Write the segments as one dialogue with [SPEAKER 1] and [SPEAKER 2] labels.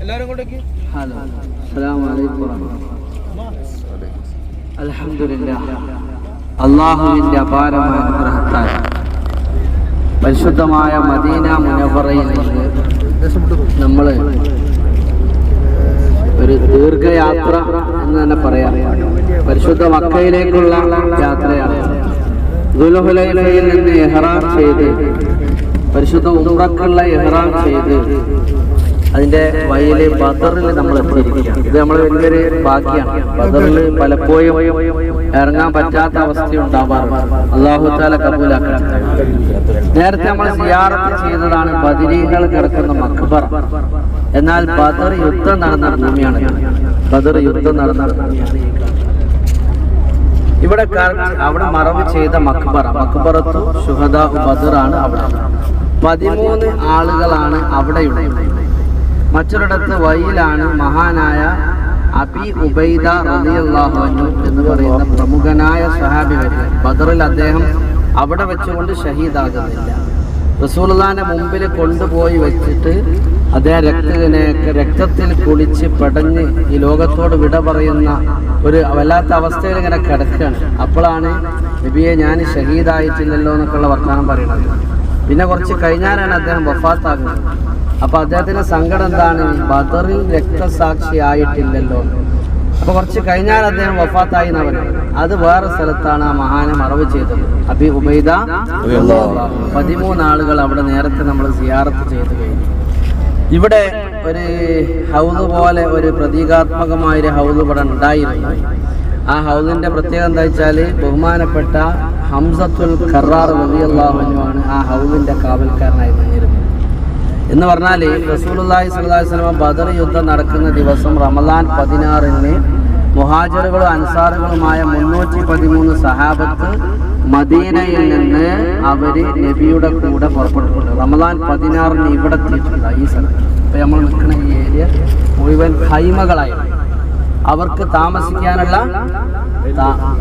[SPEAKER 1] എല്ലാരും കൊണ്ടേക്ക്
[SPEAKER 2] ഹലോ. അൽഹംദുലില്ലാ അള്ളാഹുവിന്റെ അപാരമായ അനുഗ്രഹത്താൽ പരിശുദ്ധമായ മദീന മുനവറയിൽ നമ്മൾ ഒരു ദീർഘയാത്ര എന്ന് തന്നെ പറയാം. പരിശുദ്ധ മക്കയിലേക്കുള്ള യാത്രയാണ്. ദുൽഹുലൈലയിൽ നിന്ന് എഹ്റാം ചെയ്ത് പരിശുദ്ധ ഉംറക്കുള്ള എഹ്റാം ചെയ്ത് അതിന്റെ വയൽ ബദറിൽ നമ്മൾ എത്തിയിരിക്കുകയാണ്. ഇത് നമ്മൾ വലിയൊരു ഭാഗ്യമാണ്. ബദറിൽ പലപ്പോഴും ഇറങ്ങാൻ പറ്റാത്ത അവസ്ഥ ഉണ്ടാവാറുണ്ട്. അള്ളാഹു താല കബൂലാക്കട്ടെ നേരത്തെ നമ്മൾ സിയാറത്ത് ചെയ്തതാണ് ബദിരീങ്ങൾ കിടക്കുന്ന മക്ബർ എന്നാൽ ബദർ യുദ്ധം നടന്ന ഭൂമിയാണ്. ബദർ യുദ്ധം നടന്ന ഇവിടെ അവിടെ മറവ് ചെയ്ത മക്ബറ. മക്ബറത്തു ബദറാണ് അവിടെ. പതിമൂന്ന് ആളുകളാണ് അവിടെയുള്ളത്. മറ്റൊരിടത്ത് വയിലാണ് മഹാനായ അബി ഉബൈദ റളിയല്ലാഹു അൻഹു എന്ന് പറയുന്ന പ്രമുഖനായ സഹാബി ബദറിൽ അദ്ദേഹം അവിടെ വെച്ചുകൊണ്ട് ഷഹീദാകുന്നില്ല. റസൂലുള്ളാന്റെ മുമ്പിൽ കൊണ്ടുപോയി വെച്ചിട്ട് അദ്ദേഹം രക്തത്തിനെ രക്തത്തിൽ കുളിച്ച് പടഞ്ഞ് ഈ ലോകത്തോട് വിട പറയുന്ന ഒരു വല്ലാത്ത അവസ്ഥയിൽ ഇങ്ങനെ കിടക്കുകയാണ്. അപ്പോഴാണ് നബിയെ ഞാൻ ഷഹീദായിട്ടില്ലല്ലോ എന്നൊക്കെയുള്ള വർത്തമാനം പറയുന്നത്. പിന്നെ കുറച്ച് കഴിഞ്ഞാലാണ് അദ്ദേഹം വഫാത്താകുന്നത്. അപ്പൊ അദ്ദേഹത്തിന്റെ സങ്കടം എന്താണ്? ബദറിൽ രക്തസാക്ഷി ആയിട്ടില്ലല്ലോ അപ്പൊ കുറച്ച് കഴിഞ്ഞാൽ അദ്ദേഹം വഫാത്തായി എന്ന് പറയുന്നത് അത് വേറെ സ്ഥലത്താണ് ആ മഹാനെ മറവ് ചെയ്തത്. അബി ഉബൈദ പതിമൂന്ന് ആളുകൾ അവിടെ നേരത്തെ നമ്മൾ സിയാറത്ത് ചെയ്തു കഴിഞ്ഞു. ഇവിടെ ഒരു ഹൗസ് പോലെ ഒരു പ്രതീകാത്മകമായ ഒരു ഹൗസ് ഇവിടെ ഉണ്ടായിരുന്നു. ആ ഹൗസിന്റെ പ്രത്യേകത എന്താ വെച്ചാൽ ബഹുമാനപ്പെട്ട ഹംസത്തുൽ ഖറാർ റളിയല്ലാഹുവിനുമാണ് ആ ഹൗദിന്റെ കാവൽക്കാരനായി നിന്നിരുന്നത്. എന്ന് പറഞ്ഞാൽ റസൂലുള്ളാഹി സ്വല്ലല്ലാഹി വസല്ലം ബദർ യുദ്ധം നടക്കുന്ന ദിവസം റമദാൻ പതിനാറിന് മുഹാജറുകളും അൻസാറുകളുമായ മുന്നൂറ്റി പതിമൂന്ന് സഹാബത്ത് മദീനയിൽ നിന്ന് അവർ നബിയുടെ കൂടെ പുറപ്പെട്ടിട്ടുണ്ട്. റമദാൻ പതിനാറിന് ഇവിടെ എത്തിയിട്ടുണ്ട് ഈ സ്ഥലം ഇപ്പം നമ്മൾ നിൽക്കുന്ന ഈ ഏരിയ മുഴുവൻ ഹൈമകളായിരുന്നു അവർക്ക് താമസിക്കാനുള്ള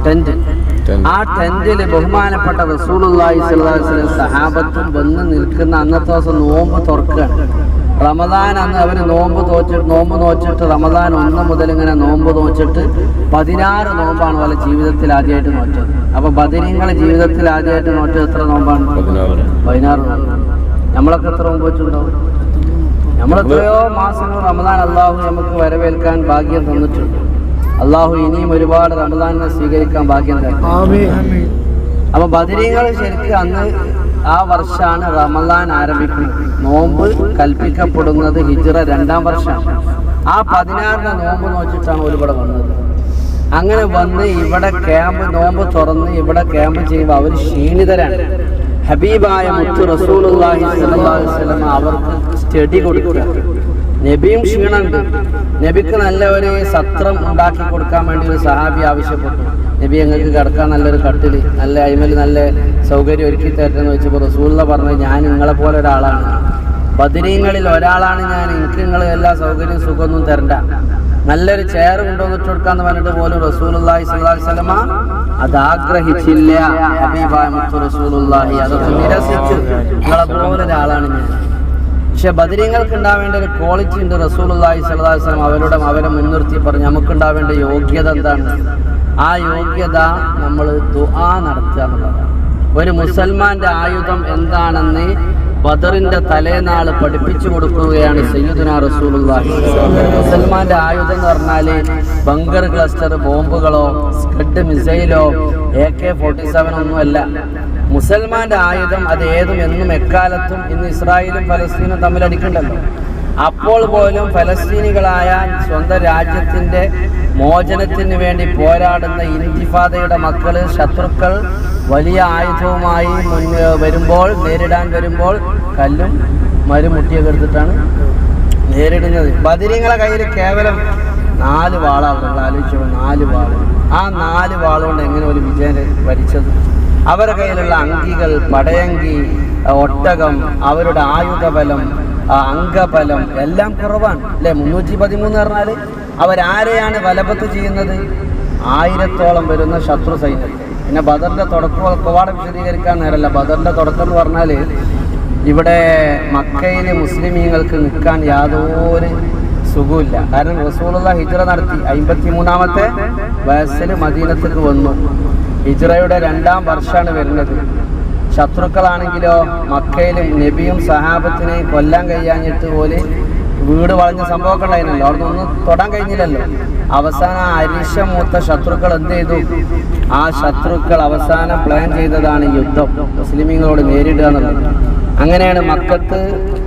[SPEAKER 2] ടെന്റ് ആ ടെന്റിൽ ബഹുമാനപ്പെട്ട റസൂലുള്ളാഹി സ്വല്ലല്ലാഹി അലൈഹി വസല്ലം സഹാബത്തും വന്ന് നിൽക്കുന്ന അന്നത്തെ ദിവസം നോമ്പ് തുറക്കുകയാണ്. റമദാൻ അന്ന് അവർ നോമ്പ് തോച്ചിട്ട് നോമ്പ് നോച്ചിട്ട് റമദാൻ ഒന്ന് മുതൽ ഇങ്ങനെ നോമ്പ് നോച്ചിട്ട് പതിനാറ് നോമ്പാണ് പോലെ ജീവിതത്തിൽ ആദ്യമായിട്ട് നോറ്റത്. അപ്പൊ ബദരീങ്ങളെ ജീവിതത്തിൽ ആദ്യമായിട്ട് നോറ്റത് എത്ര നോമ്പാണ്? പതിനാറ്. നമ്മളൊക്കെ എത്ര നോമ്പ് വെച്ചിട്ടുണ്ടാവും? നമ്മളെത്രയോ മാസങ്ങൾ റമദാൻ അള്ളാഹു നമുക്ക് വരവേൽക്കാൻ ഭാഗ്യം തന്നിട്ടുണ്ട്. അള്ളാഹു ഇനിയും ഒരുപാട് റമദാനിനെ സ്വീകരിക്കാൻ ഭാഗ്യം തരും അപ്പൊ ബദരീങ്ങൾ ശരിക്കും അന്ന് ആ വർഷമാണ് റമദാൻ ആരംഭിക്കുന്നത്. നോമ്പ് കൽപ്പിക്കപ്പെടുന്നത് ഹിജ്റ രണ്ടാം വർഷമാണ് ആ പതിനാറിന് നോമ്പ് നോച്ചിട്ടാണ് ഒരുപാട് വന്നത്. അങ്ങനെ വന്ന് ഇവിടെ ക്യാമ്പ് നോമ്പ് തുറന്ന് ഇവിടെ ക്യാമ്പ് ചെയ്യുമ്പോൾ അവർ ക്ഷീണിതരാണ്. ഹബീബായ മുത്തു റസൂൽ അവർക്ക് സ്റ്റഡി കൊടുക്കുക. നബിയും ക്ഷീണുണ്ട്. നബിക്ക് നല്ല ഒരു സത്രം ഉണ്ടാക്കി കൊടുക്കാൻ വേണ്ടി ഒരു സഹാബി ആവശ്യപ്പെട്ടു. നബി ഞങ്ങൾക്ക് കിടക്കാൻ നല്ലൊരു കട്ടിൽ നല്ല അയിമൽ നല്ല സൗകര്യം ഒരുക്കി തരട്ടെന്ന് വെച്ചപ്പോൾ റസൂള്ള പറഞ്ഞു ഞാൻ നിങ്ങളെ പോലെ ഒരാളാണ്. ബദരീങ്ങളിൽ ഒരാളാണ് ഞാൻ. എനിക്ക് നിങ്ങൾ എല്ലാ സൗകര്യവും സുഖമൊന്നും തരണ്ട. നല്ലൊരു ചെയർ കൊണ്ടുവന്നിട്ട് കൊടുക്കാന്ന് പറഞ്ഞിട്ട് പോലും റസൂലുള്ളാഹി സ്വല്ലല്ലാഹി വസല്ലമ അത് ആഗ്രഹിച്ചില്ല. ഹബീബായ അതൊക്കെ നിരസിച്ചു നിങ്ങളെ പോലെ ഒരാളാണ് ഞാൻ. പക്ഷെ ബദരീങ്ങൾക്ക് ഉണ്ടാവേണ്ട ഒരു ക്വാളിറ്റി ഉണ്ട് അലൈഹി വസല്ലം അവരോട് അവരെ മുൻനിർത്തി പറഞ്ഞു നമുക്ക് ഉണ്ടാവേണ്ട യോഗ്യത എന്താണ്? ആ യോഗ്യത നമ്മൾ ദുആ നടത്തുക എന്നുള്ളതാണ്. ഒരു മുസൽമാന്റെ ആയുധം എന്താണെന്ന് ബദറിന്റെ തലേനാൾ പഠിപ്പിച്ചു കൊടുക്കുകയാണ് സയ്യിദുന റസൂലുള്ളാഹി മുസൽമാന്റെ ആയുധം എന്ന് പറഞ്ഞാൽ ബങ്കർ ക്ലസ്റ്റർ ബോംബുകളോ സ്കഡ് മിസൈലോ എ കെ ഫോർട്ടി സെവൻ ഒന്നുമല്ല മുസൽമാന്റെ ആയുധം അത് ഏതും എന്നും എക്കാലത്തും ഇന്ന് ഇസ്രായേലും ഫലസ്തീനും തമ്മിൽ അടിക്കണ്ടല്ലോ അപ്പോൾ പോലും ഫലസ്തീനികളായ സ്വന്തം രാജ്യത്തിന്റെ മോചനത്തിന് വേണ്ടി പോരാടുന്ന ഇന്തിഫാദയുടെ മക്കൾ ശത്രുക്കൾ വലിയ ആയുധവുമായി മുൻ വരുമ്പോൾ നേരിടാൻ വരുമ്പോൾ കല്ലും മരുമുട്ടിയൊക്കെ എടുത്തിട്ടാണ് നേരിടുന്നത്. ബദിരിങ്ങളെ കയ്യിൽ കേവലം നാല് വാളാണ് നമ്മൾ ആലോചിച്ചോ നാല് വാൾ. ആ നാല് വാളുകൊണ്ട് എങ്ങനെ ഒരു വിജയം വരിച്ചത്? അവരുടെ കയ്യിലുള്ള അങ്കികൾ പടയങ്കി ഒട്ടകം അവരുടെ ആയുധബലം അംഗബലം എല്ലാം കുറവാണ്. അല്ലെ? മുന്നൂറ്റി പതിമൂന്ന് പറഞ്ഞാൽ അവരാരെയാണ് ബലപത്ത് ചെയ്യുന്നത്? ആയിരത്തോളം വരുന്ന ശത്രു സൈന്യത്തെ പിന്നെ ബദറിന്റെ തുടക്കം ഒരുപാട് വിശദീകരിക്കാൻ നേരല്ല. ബദറിന്റെ തുടക്കം എന്ന് പറഞ്ഞാൽ ഇവിടെ മക്കയിലെ മുസ്ലിമീങ്ങൾക്ക് നിൽക്കാൻ യാതൊരു സുഖമില്ല കാരണം റസൂലുള്ള ഹിജ്റ നടത്തി. അമ്പത്തി മൂന്നാമത്തെ വയസ്സിൽ മദീനത്തിൽ വന്നു. ഹിജ്റയുടെ രണ്ടാം വർഷമാണ് വരുന്നത്. ശത്രുക്കളാണെങ്കിലോ മക്കയിലും നബിയും സഹാബത്തിനെ കൊല്ലാൻ കഴിയാഞ്ഞിട്ട് പോലെ വീട് വളഞ്ഞ സംഭവമൊക്കെ ഉണ്ടായിരുന്നല്ലോ അവിടെ ഒന്നും തൊടാൻ കഴിഞ്ഞില്ലല്ലോ. അവസാനം അരിശ മൂത്ത ശത്രുക്കൾ എന്ത് ചെയ്തു? ആ ശത്രുക്കൾ അവസാനം പ്ലാൻ ചെയ്തതാണ് യുദ്ധം. മുസ്ലിമീങ്ങളോട് നേരിടുക എന്നുള്ളത്. അങ്ങനെയാണ് മക്കത്ത്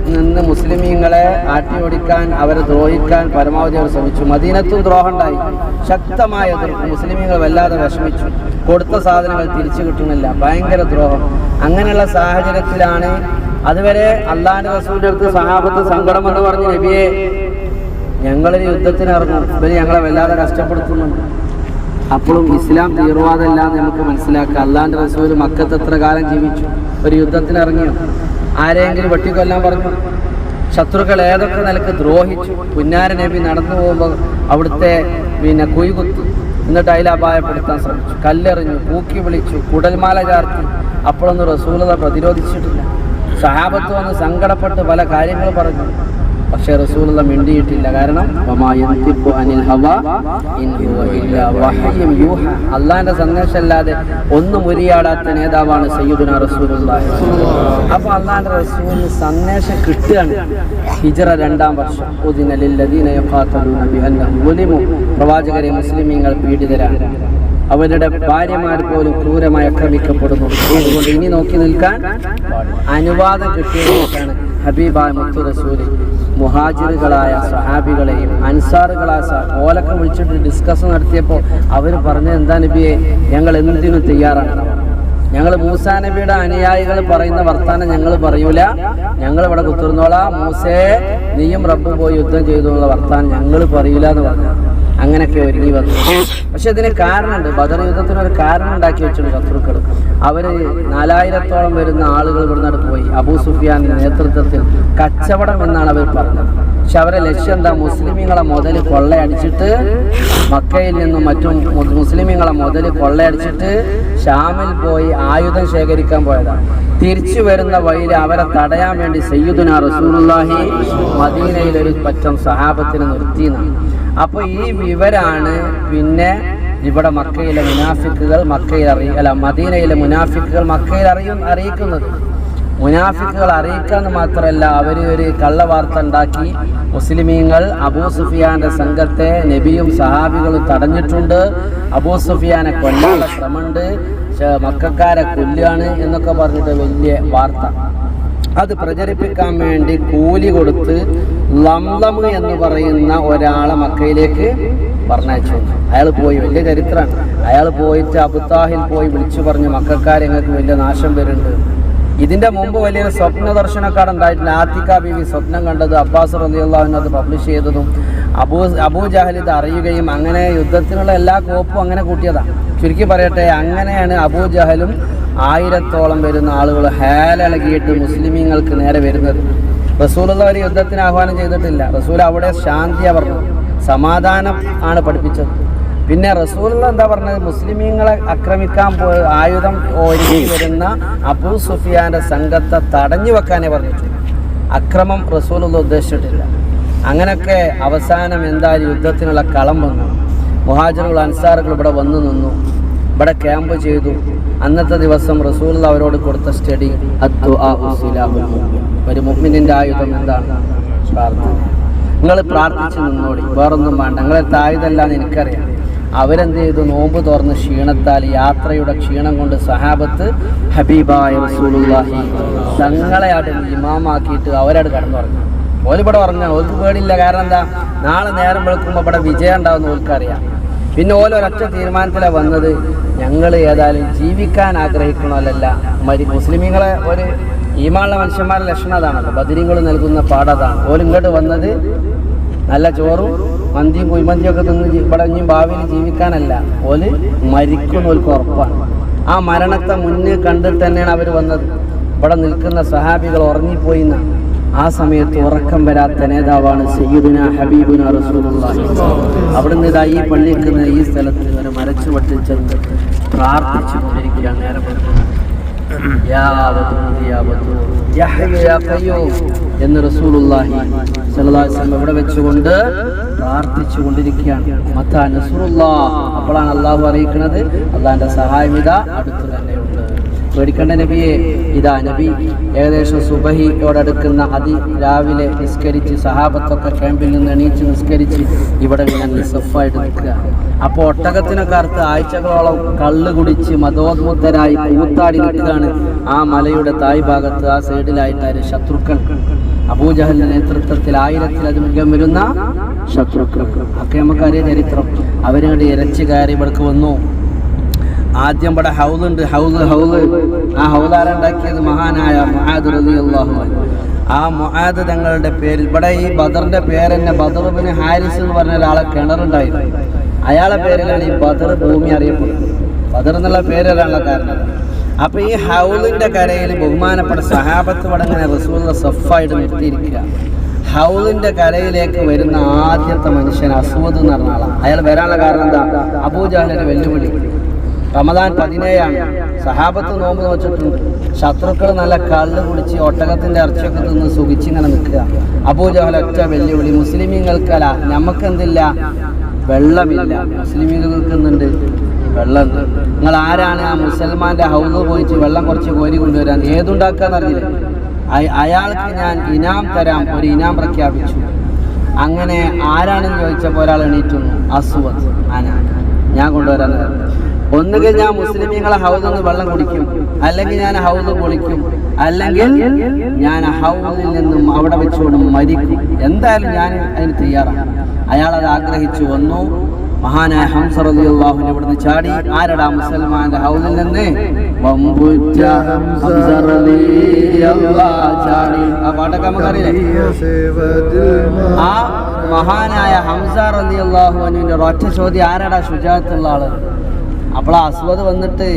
[SPEAKER 2] നിന്ന് മുസ്ലിമീങ്ങളെ ആട്ടി ഓടിക്കാൻ അവരെ ദ്രോഹിക്കാൻ പരമാവധി അവർ ശ്രമിച്ചു. മദീനത്തും ദ്രോഹമുണ്ടായി ശക്തമായ എതിർപ്പ്. മുസ്ലിമീങ്ങൾ വല്ലാതെ വിഷമിച്ചു. കൊടുത്ത സാധനങ്ങൾ തിരിച്ചു കിട്ടുന്നില്ല. ഭയങ്കര ദ്രോഹം. അങ്ങനെയുള്ള സാഹചര്യത്തിലാണ് അതുവരെ അള്ളാഹിന്റെ റസൂലിന്റെ അടുത്ത് സഹാബത്ത് സങ്കടം എന്ന് പറഞ്ഞ് നബിയെ ഞങ്ങളൊരു യുദ്ധത്തിന് ഇറങ്ങും. ഇവർ ഞങ്ങളെ വല്ലാതെ കഷ്ടപ്പെടുത്തുന്നുണ്ട്. അപ്പോഴും ഇസ്ലാം തീർവാദമല്ല എന്ന് നമുക്ക് മനസ്സിലാക്കാം. അള്ളാഹിന്റെ റസൂൽ മക്കത്ത് എത്ര കാലം ജീവിച്ചു? ഒരു യുദ്ധത്തിന് ഇറങ്ങിയോ? ആരെയെങ്കിലും വെട്ടിക്കൊല്ലാൻ പറഞ്ഞു? ശത്രുക്കൾ ഏതൊക്കെ നിലയ്ക്ക് ദ്രോഹിച്ചു? പുന്നാര നബി നടന്നു പോകുമ്പോൾ അവിടുത്തെ പിന്നെ കുയി കുത്തി എന്നിട്ട് അതിൽ അപായപ്പെടുത്താൻ ശ്രമിച്ചു. കല്ലെറിഞ്ഞു പൂക്കി വിളിച്ചു കുടൽമാല ചാർത്തി. അപ്പോഴൊന്നും റസൂലത പ്രതിരോധിച്ചിട്ടില്ല. സഹാബത്ത് വന്ന് സങ്കടപ്പെട്ട് പല കാര്യങ്ങൾ പറഞ്ഞു. പക്ഷെ റസൂലുള്ള മിണ്ടിയിട്ടില്ല. കാരണം അനിൽ ഹവ സന്ദേശമല്ലാതെ ഒന്നും ഉരിയാടാത്ത നേതാവാണ് സയ്യിദുന റസൂലുള്ളാഹി അപ്പൊ അള്ളാന്റെ റസൂലിന് സന്ദേശം കിട്ടുകയാണ്. ഹിജറ രണ്ടാം വർഷം. പ്രവാചകരെ മുസ്ലിമീങ്ങൾ പീഡിതരാണ്. അവരുടെ ഭാര്യമാർ പോലും ക്രൂരമായി ആക്രമിക്കപ്പെടുന്നു. അതുകൊണ്ട് ഇനി നോക്കി നിൽക്കാൻ അനുവാദം കിട്ടിയതാണ് ഹബീബായ മുത്തു റസൂൽ മുഹാജിറുകളായ സഹാബികളെയും അൻസാറുകളായ ഓലൊക്കെ വിളിച്ചിട്ട് ഡിസ്കസ് നടത്തിയപ്പോൾ അവർ പറഞ്ഞത് എന്താ നബിയെ? ഞങ്ങൾ എന്തിനും തയ്യാറാണ്. ഞങ്ങൾ മൂസാ നബിയുടെ അനുയായികൾ പറയുന്ന വർത്താനം ഞങ്ങൾ പറയൂല. ഞങ്ങൾ ഇവിടെ കുത്തിരുന്നോളാം. മൂസേ നീയും റബ്ബും പോയി യുദ്ധം ചെയ്തു എന്നുള്ള വർത്താനം ഞങ്ങൾ പറയൂല എന്ന് പറഞ്ഞു. അങ്ങനെയൊക്കെ ഒരുങ്ങി വന്നു. പക്ഷെ ഇതിന് കാരണമുണ്ട്. ബദർ യുദ്ധത്തിന് ഒരു കാരണം ഉണ്ടാക്കി വെച്ചിട്ടുണ്ട് ശത്രുക്കൾ അവർ നാലായിരത്തോളം വരുന്ന ആളുകൾ ഇവിടുന്ന് പോയി. അബൂ സുഫിയാന്റെ നേതൃത്വത്തിൽ കച്ചവടം എന്നാണ് അവർ പറഞ്ഞത്. പക്ഷെ അവരെ ലക്ഷ്യം എന്താ? മുസ്ലിമീങ്ങളെ മുതൽ കൊള്ളയടിച്ചിട്ട് മക്കയിൽ നിന്നും മറ്റും മുസ്ലിമീങ്ങളെ മുതൽ കൊള്ളയടിച്ചിട്ട് ഷാമിൽ പോയി ആയുധം ശേഖരിക്കാൻ പോയതാണ്. തിരിച്ചു വരുന്ന വഴിയിൽ അവരെ തടയാൻ വേണ്ടി സയ്യിദുന റസൂലുള്ളാഹി മദീനയിൽ ഒരു പറ്റം സഹാബത്തിന് നിർത്തിയെന്നാണ്. അപ്പോൾ ഈ വിവരാണ് പിന്നെ ഇവിടെ മക്കയിലെ മുനാഫിക്കുകൾ മക്കയിൽ അറിയ അല്ല മദീനയിലെ മുനാഫിക്കുകൾ മക്കയിൽ അറിയും അറിയിക്കുന്നത്. മുനാഫിക്കുകൾ അറിയിക്കാന്ന് മാത്രമല്ല അവർ ഒരു കള്ളവാർത്ത ഉണ്ടാക്കി. മുസ്ലിമീങ്ങൾ അബൂ സുഫിയാന്റെ സംഘത്തെ നബിയും സഹാബികളും തടഞ്ഞിട്ടുണ്ട്. അബൂ സുഫിയാനെ കൊല്ലാനുള്ള ശ്രമമുണ്ട്. മക്കാരെ കൊല്ലുകയാണ് എന്നൊക്കെ പറഞ്ഞിട്ട് വലിയ വാർത്ത. അത് പ്രചരിപ്പിക്കാൻ വേണ്ടി കൂലി കൊടുത്ത് ലംലം എന്ന് പറയുന്ന ഒരാളെ മക്കയിലേക്ക് പറഞ്ഞയച്ചു. അയാൾ പോയി വലിയ ചരിത്രമാണ് അയാൾ പോയിട്ട് അബുത്താഹിൽ പോയി വിളിച്ചു പറഞ്ഞു മക്കാരെ ഞങ്ങൾക്ക് വലിയ നാശം വരുന്നുണ്ട്. ഇതിന്റെ മുമ്പ് വലിയൊരു സ്വപ്ന ദർശനക്കാട് ഉണ്ടായിട്ടുണ്ട്. ആത്തിക്ക ബീവി സ്വപ്നം കണ്ടത് അബ്ബാസ് റബിയുള്ള അത് പബ്ലിഷ് ചെയ്തതും അബൂ അബൂ ജഹൽ ഇത് അറിയുകയും അങ്ങനെ യുദ്ധത്തിനുള്ള എല്ലാ കോപ്പും അങ്ങനെ കൂട്ടിയതാണ് ചുരുക്കി പറയട്ടെ അങ്ങനെയാണ് അബൂ ജഹലും ആയിരത്തോളം വരുന്ന ആളുകൾ ഹേലകിയിട്ട് മുസ്ലിമീങ്ങൾക്ക് നേരെ വരുന്നത്. റസൂലുള്ള ഒരു യുദ്ധത്തിന് ആഹ്വാനം ചെയ്തിട്ടില്ല. റസൂൽ അവിടെ ശാന്തിയാണ് പറഞ്ഞു സമാധാനം ആണ് പഠിപ്പിച്ചത്. പിന്നെ റസൂലുള്ള എന്താ പറഞ്ഞത്? മുസ്ലിമീങ്ങളെ ആക്രമിക്കാൻ പോയ ആയുധം ഒരുങ്ങി വരുന്ന അബു സുഫിയാന്റെ സംഘത്തെ തടഞ്ഞു വെക്കാനേ പറഞ്ഞു അക്രമം റസൂലുള്ള ഉദ്ദേശിച്ചിട്ടില്ല. അങ്ങനെയൊക്കെ അവസാനം എന്താ യുദ്ധത്തിനുള്ള കളം വന്നു. മുഹാജറുകൾ അൻസാറുകൾ ഇവിടെ വന്നു നിന്നു. ഇവിടെ ക്യാമ്പ് ചെയ്തു. അന്നത്തെ ദിവസം റസൂൽ അവരോട് കൊടുത്ത സ്റ്റഡി ഒരു മുഹ്മിനിന്റെ ആയുധം എന്താണ്? പ്രാർത്ഥന. നിങ്ങൾ പ്രാർത്ഥിച്ച് നിന്നോടി. വേറൊന്നും വേണ്ട. നിങ്ങളെ ആയുധമല്ലാന്ന് എനിക്കറിയാം. അവരെന്ത് ചെയ്തു? നോമ്പ് തുറന്ന് ക്ഷീണത്താൽ യാത്രയുടെ ക്ഷീണം കൊണ്ട് സഹാബത്ത് ഹബീബായ റസൂലുള്ളാഹി തങ്ങളെ അവിടെ ഇമാമാക്കിയിട്ട് അവരവിടെ പറഞ്ഞു ഓലിവിടെ പറഞ്ഞു ഓൽക്ക് പേടിയില്ല. കാരണം എന്താ? നാളെ നേരം വെളുക്കുമ്പോൾ ഇവിടെ വിജയം ഉണ്ടാവും ഓൽക്കറിയാം. പിന്നെ ഓലൊരൊറ്റ തീരുമാനത്തിലാണ് വന്നത്. ഞങ്ങൾ ഏതായാലും ജീവിക്കാൻ ആഗ്രഹിക്കണമല്ലല്ല മരി മുസ്ലിമീങ്ങളെ ഒരു ഈമാനുള്ള മനുഷ്യന്മാരുടെ ലക്ഷണം അതാണല്ലോ. ബദിരിങ്ങൾ നൽകുന്ന പാടതാണ് ഓലിങ്ങോട്ട് വന്നത് നല്ല ചോറും മന്തിയും കുഴിമന്തിയും ഒക്കെ തിന്ന് ഇവിടെ ഇനിയും ഭാവിയിൽ ജീവിക്കാനല്ല. ഓൽ മരിക്കുന്ന ഓൽക്ക് ഉറപ്പാണ്. ആ മരണത്തെ മുന്നേ കണ്ടിട്ട് തന്നെയാണ് അവർ വന്നത്. ഇവിടെ നിൽക്കുന്ന സഹാബികൾ ഉറങ്ങിപ്പോയി എന്നാണ് ആ സമയത്ത് ഉറക്കം വരാത്ത നേതാവാണ് സയ്യിദുന ഹബീബുന അവിടുന്ന് ഇതാ ഈ പള്ളിക്കുന്ന ഈ സ്ഥലത്ത് ഒരു മരച്ചുവട്ടിൽ ചെന്ന് പ്രാർത്ഥിച്ചു കൊണ്ടിരിക്കുകയാണ് നേരം എന്ന് റസൂലുള്ളാഹി ഇവിടെ വെച്ചുകൊണ്ട് പ്രാർത്ഥിച്ചു കൊണ്ടിരിക്കുകയാണ്. അപ്പോഴാണ് അള്ളാഹു അറിയിക്കുന്നത്. അള്ളാഹിന്റെ സഹായം ഇതാ അടുത്ത് തന്നെയുണ്ട് പേടിക്കേണ്ട നബിയെ. ഇതാ നബി. ഏകദേശം സുബഹിയോടടുക്കുന്ന അതി രാവിലെ നിസ്കരിച്ച് സഹാബത്തൊക്കെ ക്യാമ്പിൽ നിന്ന് എണീച്ച് നിസ്കരിച്ച് ഇവിടെ ഞാൻ നിസ്സഫായിട്ട് നിൽക്കുക. അപ്പോൾ ഒട്ടകത്തിനൊക്കെ ആഴ്ചകളോളം കള്ള് കുടിച്ച് മതോന്മുക്തരായി കൂത്താടി നിൽക്കുകയാണ് ആ മലയുടെ തായ് ഭാഗത്ത് ആ സൈഡിലായിട്ടാണ് ശത്രുക്കൾ. അബൂജഹലിന്റെ നേതൃത്വത്തിൽ ആയിരത്തിലധികം വരുന്ന ശത്രുക്കൾ. ഒക്കെ നമുക്കറിയ ചരിത്രം. അവരുടെ ഇരച്ചു കയറി ഇവിടേക്ക് വന്നു. ആദ്യം ഇവിടെ ഉണ്ട് ഹൗസ് ഹൗസ് ആ ഹൗലാരുണ്ടാക്കിയത് മഹാനായ മുഹാദ് റളിയല്ലാഹു അള്ളാഹു ആ മുഹാദ് തങ്ങളുടെ പേരിൽ ഇവിടെ ഈ ബദറിന്റെ പേര് തന്നെ ബദറുബിന് ഹാരിസ് എന്ന് പറഞ്ഞ ഒരാളെ കിണറുണ്ടായിരുന്നു. അയാളെ പേരിലാണ് ഈ ബദർ ഭൂമി അറിയപ്പെടുന്നത്. ബദർ എന്നുള്ള പേര് വരാനുള്ള കാരണം അപ്പൊ ഈ ഹൗലിന്റെ കരയിൽ ബഹുമാനപ്പെട്ട സഹാബത്ത് ഇവിടെ ഇങ്ങനെ സഫായിട്ട് നിർത്തിയിരിക്കുക. ഹൗലിന്റെ കരയിലേക്ക് വരുന്ന ആദ്യത്തെ മനുഷ്യൻ അസൂദ് എന്ന് പറഞ്ഞ ആളാണ്. അയാൾ വരാനുള്ള കാരണം എന്താ? അബൂജാലിന്റെ വെല്ലുവിളി റമദാൻ പതിനേഴാണ്. സഹാബത്ത് നോമ്പ് നോച്ചിട്ടുണ്ട്. ശത്രുക്കൾ നല്ല കള്ള് കുടിച്ച് ഒട്ടകത്തിന്റെ ഇറച്ചിയൊക്കെ തിന്ന് സുഖിച്ചിങ്ങനെ നിൽക്കുക. അബൂജഹൽ ഒറ്റ വെല്ലുവിളി. മുസ്ലിമീങ്ങൾക്കല്ല നമുക്കെന്തില്ല വെള്ളമില്ല. മുസ്ലിമീങ്ങൾക്ക് എന്തുണ്ട് വെള്ളമുണ്ട്. നിങ്ങൾ ആരാണ് ആ മുസൽമാന്റെ ഹൗസ് പോയിച്ച് വെള്ളം കുറച്ച് കോരി കൊണ്ടുവരാൻ? ഏതുണ്ടാക്കാന്ന് അറിയില്ല അയാൾക്ക് ഞാൻ ഇനാം തരാം. ഒരു ഇനാം പ്രഖ്യാപിച്ചു. അങ്ങനെ ആരാണെന്ന് ചോദിച്ചപ്പോൾ ഒരാൾ എണീറ്റുന്നു. അസുഖം ഞാൻ കൊണ്ടുവരാൻ ഒന്നുകിൽ ഞാൻ മുസ്ലിമീങ്ങളെ ഹൗദിൽ നിന്ന് വെള്ളം കുടിക്കും അല്ലെങ്കിൽ ഞാൻ ഹൗസ് പൊളിക്കും അല്ലെങ്കിൽ ഞാൻ ഹൗസിൽ നിന്നും അവിടെ വെച്ചുകൊണ്ട് മരിക്കും. എന്തായാലും ഞാൻ അതിന് തയ്യാറാണ്. അയാൾ അത് ആഗ്രഹിച്ചു വന്നു. മഹാനായ ഹംസ റളിയല്ലാഹു ഇവിടുന്ന് ചാടി. ആരടാ മുസൽമാന്റെ ഹൗസിൽ നിന്ന്? ആ ആ മഹാനായ ഹംസ റളിയല്ലാഹു അൻഹുവിന്റെ ഒറ്റ ചോദ്യം ആരടാ ശുചാത്തുള്ള ആൾ? അപ്പോൾ ആ അസ്വദ് വന്നിട്ട്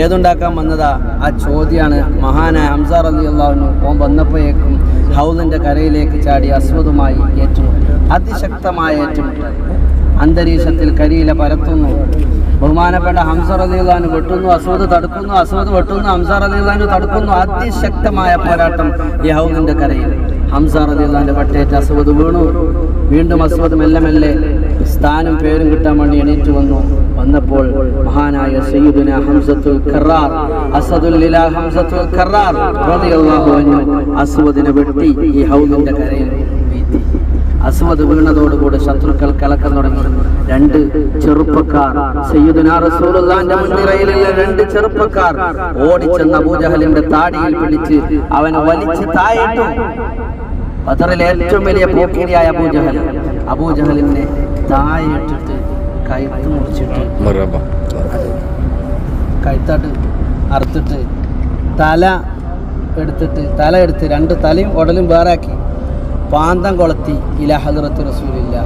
[SPEAKER 2] ഏതുണ്ടാക്കാൻ വന്നതാ? ആ ചോദ്യമാണ് മഹാനായ ഹംസാർ അലി അള്ളാഹുനു ഓൻ വന്നപ്പോഴേക്കും ഹൗലിന്റെ കരയിലേക്ക് ചാടി അസ്വദുമായി ഏറ്റുമുട്ടി അതിശക്തമായ ഏറ്റുമുട്ടൽ അന്തരീക്ഷത്തിൽ കരിയില പരത്തുന്നു. ബഹുമാനപ്പെട്ട ഹംസർ റളിയല്ലാഹു വെട്ടുന്നു അസോദ് തടുക്കുന്നു അസോദ് വെട്ടുന്നു ഹംസ റളിയല്ലാഹു തടുക്കുന്നു. അതിശക്തമായ പോരാട്ടം ഈ ഹൗലിന്റെ കരയിൽ. ഹംസ റളിയല്ലാഹുവിന്റെ പട്ടേറ്റ് അസ്വദ് വീണു. വീണ്ടും അസുഖം മെല്ലെ മെല്ലെ സ്ഥാനം പേരും കിട്ടാൻ വേണ്ടി എണീറ്റ് വന്നു. വന്നപ്പോൾ മഹാനായ സയ്യിദുന ഹംസത്തുൽ കറാർ അസദുൽ ലിലാ ഹംസത്തുൽ കറാർ റളിയല്ലാഹു അൻഹു അസ്വദിനെ വെട്ടി ഈ ഹൗദിന്റെ കരയിൽ അസ്മദ് വീണതോടുകൂടി ശത്രുക്കൾ കലക്കം തുടങ്ങി. രണ്ട് ചെറുപ്പക്കാർ സയ്യിദുന റസൂലുള്ളാന്റെ മുൻനിരയിലുള്ള രണ്ട് ചെറുപ്പക്കാർ ഓടിച്ചെന്ന അബൂജഹലിന്റെ താടിയിൽ പിടിച്ച് അവനെ വലിച്ചു തായിട്ടു ബദറിലെ ഏറ്റവും വലിയ പോക്കിരിയായ അബൂജഹൽ. അബൂജഹലിനെ താഴെയിട്ടിട്ട് കൈത്ത് മുറിച്ചിട്ട് കഴുത്താട്ട് അറുത്തിട്ട് തല എടുത്തിട്ട് തല എടുത്ത് രണ്ട് തലയും ഉടലും വേറാക്കി പാന്തം കൊളത്തി ഇല ഹദ്റത്ത് റസൂലില്ല